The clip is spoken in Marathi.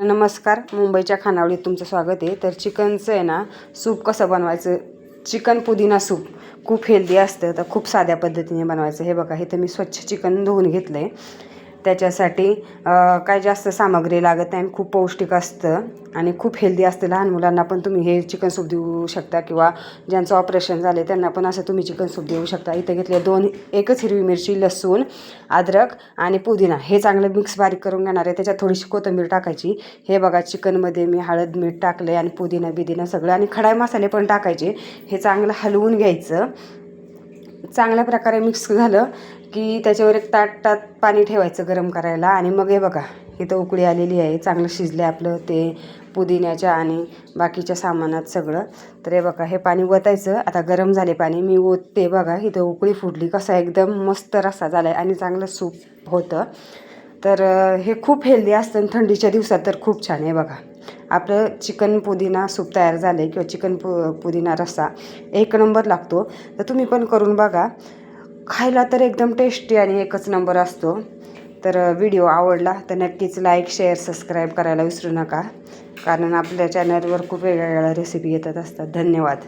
नमस्कार मुंबईच्या खानावळीत तुमचं स्वागत आहे. तर चिकनचं आहे ना सूप कसं बनवायचं? चिकन पुदिना सूप खूप हेल्दी असतं तर खूप साध्या पद्धतीने बनवायचं. हे बघा हे तर मी स्वच्छ चिकन धुवून घेतलं आहे त्याच्यासाठी काय जास्त सामग्री लागत नाही आणि खूप पौष्टिक असतं आणि खूप हेल्दी असतं. लहान मुलांना पण तुम्ही हे चिकन सूप देऊ शकता किंवा ज्यांचं ऑपरेशन झाले त्यांना पण असं तुम्ही चिकन सूप देऊ शकता. इथं घेतले दोन एकच हिरवी मिरची लसूण अद्रक आणि पुदिना. हे चांगलं मिक्स बारीक करून घेणार आहे. त्याच्यात थोडीशी कोथिंबीर टाकायची. हे बघा चिकनमध्ये मी हळद मीठ टाकलं आहे आणि पुदिना बिदिना सगळं आणि खडाय मसाले पण टाकायचे. हे चांगलं हलवून घ्यायचं. चांगल्या प्रकारे मिक्स झालं की त्याच्यावर एक ताटात पाणी ठेवायचं गरम करायला. आणि मग हे बघा इथं उकळी आलेली आहे. चांगलं शिजलं आपलं ते पुदिन्याच्या आणि बाकीच्या सामानात सगळं. तर हे बघा हे पाणी ओतायचं आता गरम झाले पाणी. मी ओतते बघा इथं उकळी फुटली. कसा एकदम मस्त रस्सा झाला आहे आणि चांगलं सूप होतं. तर हे खूप हेल्दी असतं आणि थंडीच्या दिवसात तर खूप छान आहे बघा. आपलं चिकन पुदिना सूप तयार झालं आहे किंवा चिकन पु पुदिना रस्सा एक नंबर लागतो. तर तुम्ही पण करून बघा. खायला तर एकदम टेस्टी आणि एकच नंबर असतो. तर व्हिडिओ आवडला तर नक्कीच लाईक शेअर सबस्क्राईब करायला विसरू नका. कारण आपल्या चॅनलवर खूप वेगवेगळ्या रेसिपी येतात असतात. धन्यवाद.